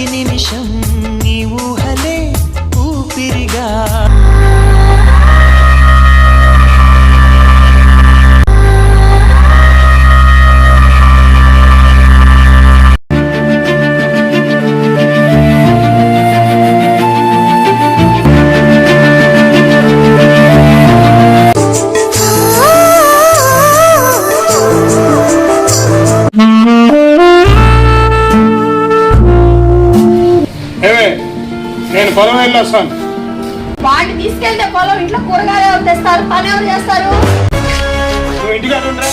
ప్రతి నిమిషం నీ ఊహలే ఊపిరిగా. ఏమే నేను పొలం వెళ్ళొస్తాను వాడిని తీసుకెళ్తే పొలం ఇంట్లో కూరగాయలు తెస్తారు పని ఎవరు చేస్తారు? నువ్వు ఇంటికాడ ఉండరా.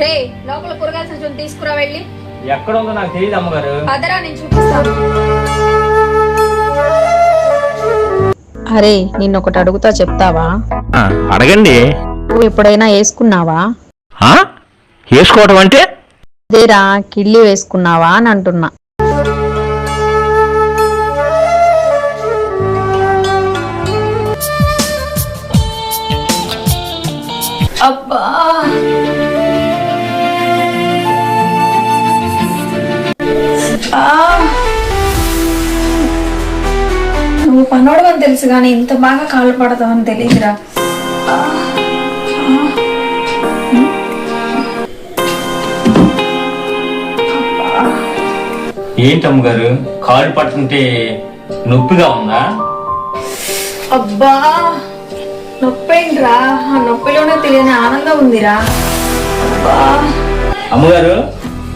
రే లోపల కూరగాయల సంచులు తీసుకురా వెళ్ళి. ఎక్కడ ఉందో నాకు తెలియదు అమ్మగారు. పదరా నేను చూపిస్తాను. అరే నిన్నొకటి అడుగుతా చెప్తావా? ఆ, అడగండి. నువ్వు ఎప్పుడైనా వేసుకున్నావా? ఆ? వేసుకోవటం అంటే? అదేరా కిళ్ళి వేసుకున్నావా అని అంటున్నా. అబ్బా. నువ్వు పనోడవని తెలుసు కానీ ఇంత బాగా కాలు పడతావని తెలియదురా. ఏంటి అమ్మగారు కాలు పట్టుకుంటే నొప్పిగా ఉందా? అబ్బా నొప్పేంట్రా? ఆ నొప్పిలోనే తెలియని ఆనందం ఉందిరా. అబ్బా. అమ్మగారు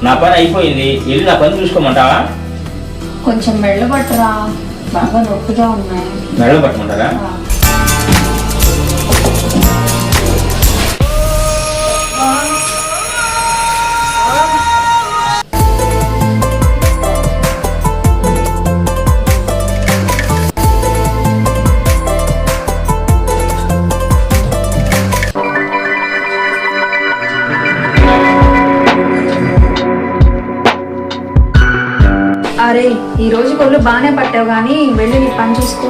నా పని అయిపోయింది. వెళ్ళి నా పని చూసుకోమంటావా కొంచెం మెళ్ళబట్టరా. బాగా నొప్పిగా ఉన్నాయి. మెడలో పట్టమంటారా కొళ్ళు బాగానే పట్టావు కానీ వెళ్ళి నీ పని చూసుకో.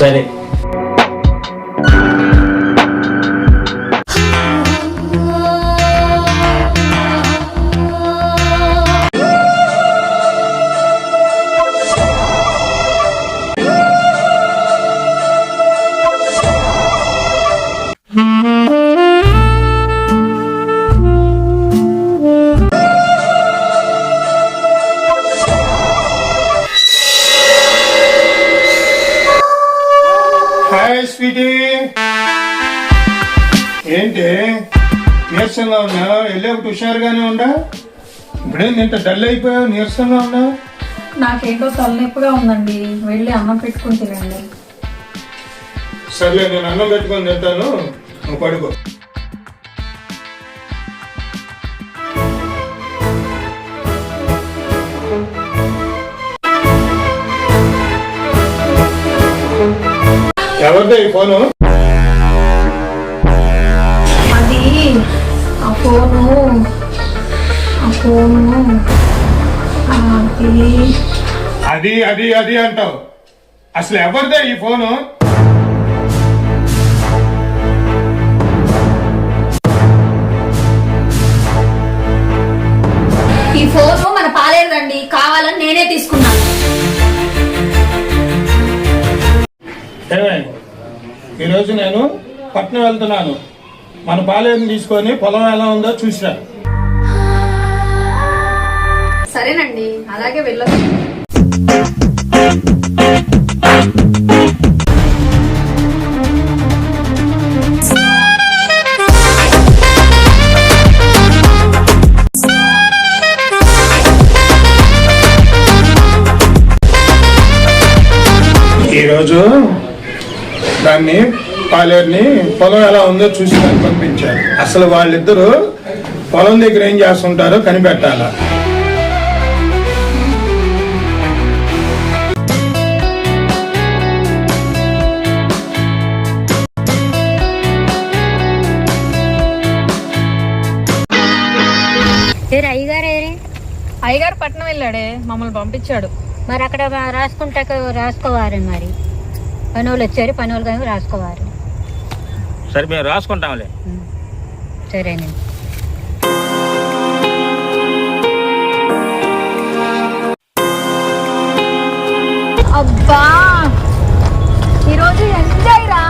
సరే. స్వీటీ. ఏంటి? నీరసంగా ఉన్నా వెళ్ళేప్పుడు హుషారుగానే ఉండా? ఇప్పుడేంది ఇంత డల్ అయిపోయావు? నీరసంగా ఉన్నా నాకేంటో తలనొప్పిగా ఉందండి. వెళ్ళి అన్నం పెట్టుకుని తినండి. సర్లే నేను అన్నం పెట్టుకొని తింటాను. నువ్వు పడుకో. ఎవరిదే ఈ ఫోను అది ఆ ఫోను ఆ ఫోను అది. అది అది అది అంటావు. అసలు ఎవరిదే ఈ ఫోను? ఈ ఫోను మన పాలేదండి కావాలని నేనే తీసుకున్నాను ఏమే, ఈరోజు నేను పట్నం వెళ్తున్నాను. మన పాలేరుని తీసుకొని పొలం ఎలా ఉందో చూసిరా. సరేనండి అలాగే వెళ్ళొచ్చు. ఈరోజు దాన్ని పాలేరుని పొలం ఎలా ఉందో చూసి పంపించారు. అసలు వాళ్ళిద్దరూ పొలం దగ్గర ఏం చేస్తుంటారో కనిపెట్టాలా. ఏరే అయ్యగారు ఏరే అయ్యగారు పట్నం వెళ్ళాడే మమ్మల్ని పంపించాడు. మరి అక్కడ మా- రాసుకుంటా రాసుకోవాలి మరి. పని వాళ్ళు వచ్చారు పని వాళ్ళు కానీ రాసుకోవాలి. సరే మేము రాసుకుంటాంలే. సరేనండి. అబ్బా! ఈరోజు ఎంజాయ్ రా.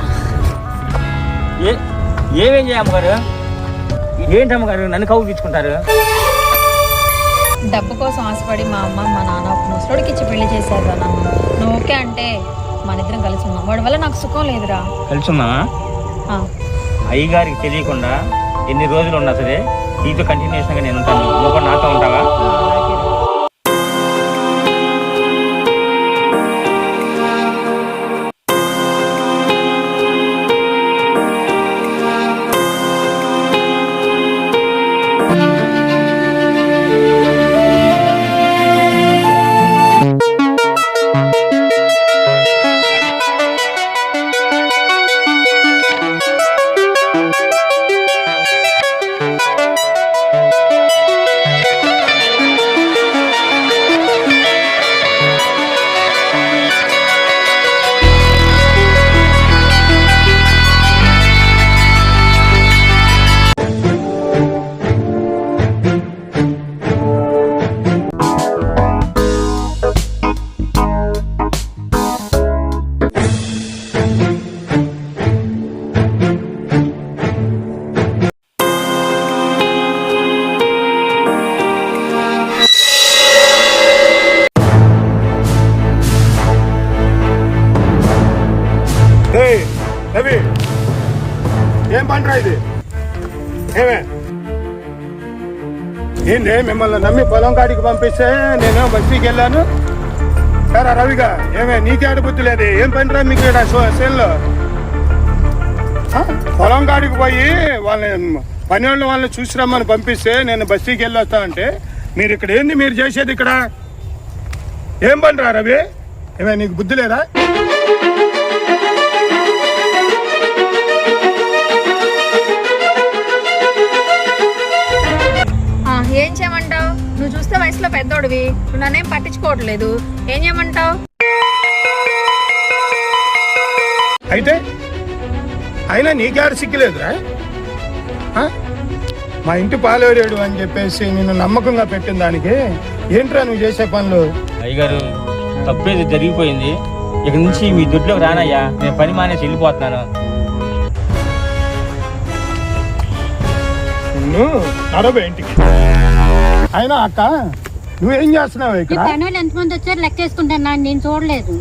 ఏమేం చేయ అమ్మగారు? ఏంటి అమ్మగారు? నన్ను కౌలు తెచ్చుకుంటారు డబ్బు కోసం ఆశపడి మా అమ్మ మా నాన్న ఒక ముసలోడికి ఇచ్చి పెళ్ళి చేశారు నన్ను నువ్వు ఓకే అంటే మన ఇద్దరం కలిసి ఉన్నాం వాడి వల్ల నాకు సుఖం లేదురా. కలిసి ఉన్నావా అయ్యగారికి తెలియకుండా ఎన్ని రోజులు ఉన్నా సరే నీతో కంటిన్యూషన్గా నేను ఉంటాను. నువ్వు నాతో ఉంటావా? ఏంటి మిమ్మల్ని నమ్మి పొలం కాడికి పంపిస్తే నేను బస్తీకి వెళ్ళాను. సరే రవిగా ఏమే నీకే బుద్ధి లేదు. ఏం పనిరా మీకు ఇక్కడ సెల్లో? పొలం కాడికి పోయి వాళ్ళని పని వాళ్ళని వాళ్ళని చూసి రమ్మని పంపిస్తే నేను బస్తీకి వెళ్ళొస్తా అంటే మీరు ఇక్కడ ఏంది మీరు చేసేది ఇక్కడ? ఏం పనిరా రవి? ఏమే నీకు బుద్ధి లేదా? వయసులో పెద్దోడివి. నువ్వు నన్నేం పట్టించుకోవట్లేదు. ఏం చేయమంటావు? అయితే అయినా నీకేడ సిగ్గులేదురా? ఆ? మా ఇంటి పాలేరేడు అని చెప్పేసి నిన్ను నమ్మకంగా పెట్టిన దానికి ఏంట్రా నువ్వు చేసే పనులు? అయ్యగారు తప్పేది జరిగిపోయింది. ఇక నుంచి మీ దొడ్లోకి రానయ్యా. నేను పని మానేసి వెళ్ళిపోతున్నాను. నిన్ను నడవ ఇంటికి. అయినా అక్క నువ్వేం చేస్తున్నావు ఇక్కడ? ఎంతమంది వచ్చారు లెక్క వేసుకుంటాను నేను చూడలేదు.